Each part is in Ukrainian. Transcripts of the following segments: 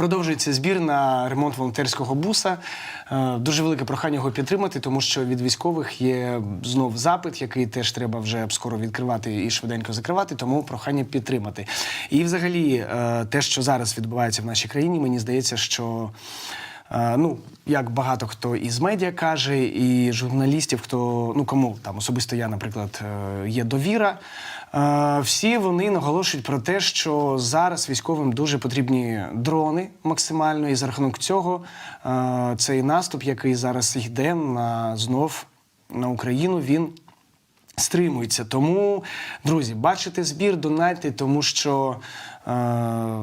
Продовжується збір на ремонт волонтерського буса. Е, Дуже велике прохання його підтримати, тому що від військових є знов запит, який теж треба вже скоро відкривати і швиденько закривати. Тому прохання підтримати. І, взагалі, е, те, що зараз відбувається в нашій країні, мені здається, що. Е, Ну, як багато хто із медіа каже, і журналістів, хто ну кому там особисто я, наприклад, є довіра. Е, Всі вони наголошують про те, що зараз військовим дуже потрібні дрони максимально, і за рахунок цього е, цей наступ, який зараз йде на знов на Україну, він стримується. Тому, друзі, бачите збір, донайте, тому що е,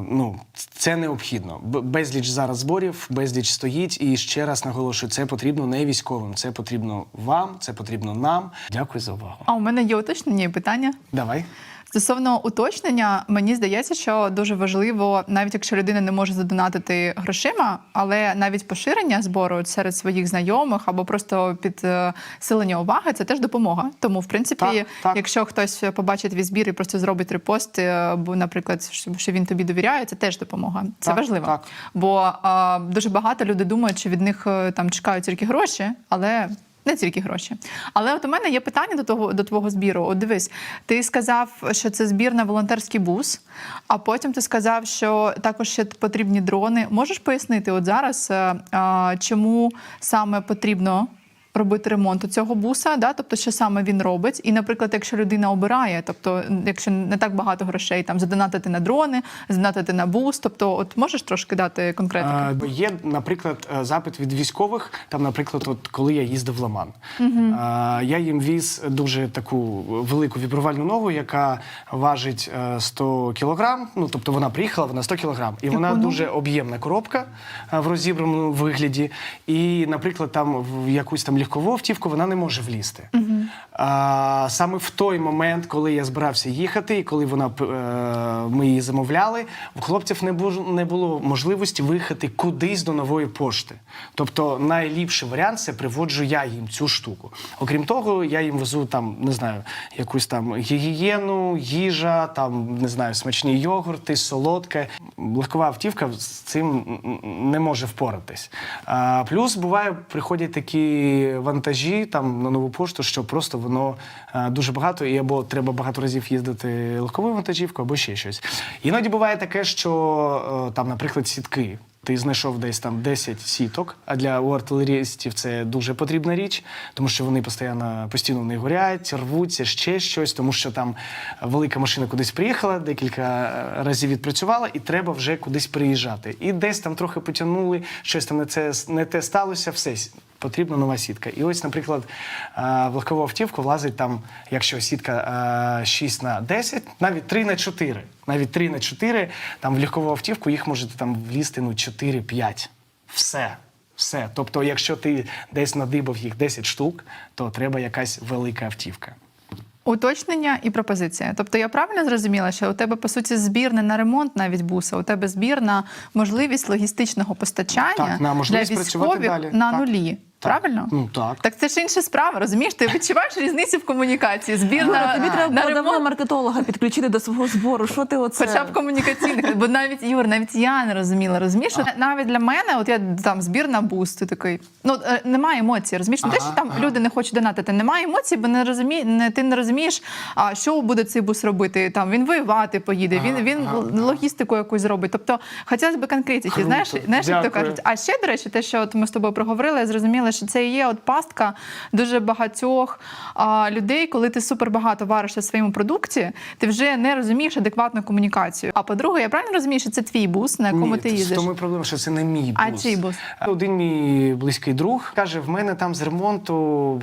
ну, це необхідно. Безліч зараз зборів, безліч стоїть. І ще раз наголошую, це потрібно не військовим, це потрібно вам, це потрібно нам. Дякую за увагу. А у мене є уточнення питання. Давай. Стосовно уточнення, мені здається, що дуже важливо, навіть якщо людина не може задонатити грошима, але навіть поширення збору серед своїх знайомих або просто підсилення уваги це теж допомога. Тому, в принципі, Так, так. якщо хтось побачить твій збір і просто зробить репост, е, або, наприклад, що що він тобі довіряє, це теж допомога. Це Так, важливо. так. Бо а, дуже багато людей думають, що від них е, там чекають тільки гроші, але. Не тільки гроші. Але от у мене є питання до того до твого збіру. От дивись, ти сказав, що це збір на волонтерський бус, а потім ти сказав, що також ще потрібні дрони. Можеш пояснити, от зараз е, чому саме потрібно робити ремонт у цього буса, да? тобто, що саме він робить? І, наприклад, якщо людина обирає, тобто, якщо не так багато грошей, там задонатити на дрони, задонатити на бус, тобто, от можеш трошки дати конкретики? Е, Є, наприклад, е, запит від військових. Там, наприклад, от коли я їздив в Ламан, е, я їм віз дуже таку велику вібрувальну ногу, яка важить е, 100 кілограм. Ну тобто вона приїхала, вона 100 кілограм, і вона ногу? дуже об'ємна коробка е, в розібраному вигляді. І, наприклад, там в якусь там легкову автівку вона не може влізти. А, саме в той момент, коли я збирався їхати, і коли вона е, ми її замовляли, у хлопців не було, не було можливості виїхати кудись до нової пошти. Тобто найліпший варіант це приводжу я їм цю штуку. Окрім того, я їм везу там, не знаю, якусь там гігієну, їжа, там не знаю, смачні йогурти, солодке. Легкова автівка з цим не може впоратись. А, плюс буває, приходять такі вантажі там на нову пошту, що просто воно е, дуже багато, і або треба багато разів їздити легковою вантажівкою, або ще щось. Іноді буває таке, що е, там, наприклад, сітки. Ти знайшов десь там 10 сіток, а для у артилерістів це дуже потрібна річ, тому що вони постійно, постійно них горять, рвуться, ще щось, тому що там велика машина кудись приїхала, декілька разів відпрацювала, і треба вже кудись приїжджати. І десь там трохи потягнули, щось там не, це, не те сталося, все. Потрібна нова сітка. І ось, наприклад, е, в легкову автівку влазить там, якщо сітка е, 6 на 10, навіть 3 на 4. Навіть 3 на 4, там в легкову автівку їх може там влізти ну, 4-5. Все. Все. Тобто, якщо ти десь надибав їх 10 штук, то треба якась велика автівка. Уточнення і пропозиція. Тобто я правильно зрозуміла, що у тебе по суті збір не на ремонт навіть буса, у тебе збір на можливість логістичного постачання Так, на можливість для працювати військових далі. на Так. нулі. Правильно? Ну, так. Так це ж інша справа, розумієш? Ти відчуваєш різницю в комунікації. Збір Юра, на, тобі треба на було давно ремонт, маркетолога підключити до свого збору. Що ти оце? хоча б комунікаційних. Бо навіть Юр, навіть я не розуміла. Розумієш, що навіть для мене, от я там збір на буст, ти такий. Ну е, немає емоцій. Розумієш, не те, що там люди не хочуть донатити. Немає емоцій, бо не розуміє, не ти не розумієш, а що буде цей бус робити. Там він воювати поїде, він він логістику якусь зробить. Тобто, хотілося б конкретики. Круто. Знаєш, знаєш, як то кажуть. А ще, до речі, те, що от ми з тобою проговорили, я зрозуміла, що це і є от пастка дуже багатьох а, людей, коли ти супер багато варишся в своєму продукті, ти вже не розумієш адекватну комунікацію. А по-друге, я правильно розумію, що це твій бус, на якому Ні, ти в їздиш? тому проблема, що це не мій бус. А чий бус? Один мій близький друг каже: в мене там з ремонту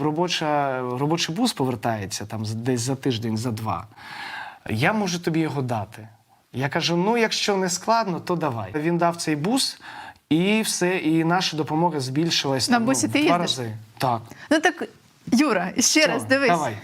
робоча, робочий бус повертається там десь за тиждень, за два. Я можу тобі його дати. Я кажу: ну, якщо не складно, то давай. Він дав цей бус, і все, і наша допомога збільшилась На там, бусі ну, ти в два їздиш? рази. Так. Ну так, Юра, ще Що? раз дивись. Давай.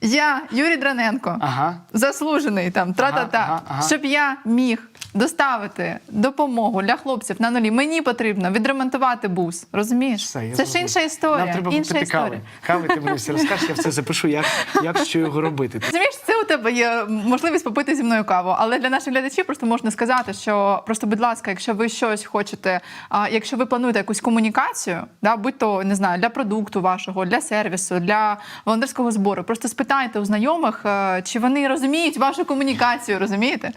Я, Юрій Драненко, Ага. заслужений там, тра-та-та, Ага, ага, ага. щоб я міг доставити допомогу для хлопців на нулі. Мені потрібно відремонтувати бус. Розумієш? Все, я Це ж зрозумів. інша історія. Нам треба інша випити історія. кави. Кави ти мені все розкажеш, я все запишу, як, як що його робити. Розумієш, це у тебе є можливість попити зі мною каву. Але для наших глядачів просто можна сказати, що просто, будь ласка, якщо ви щось хочете, а якщо ви плануєте якусь комунікацію, да, будь то не знаю, для продукту вашого, для сервісу, для волонтерського збору, просто спитайте у знайомих, е, чи вони розуміють вашу комунікацію, розумієте?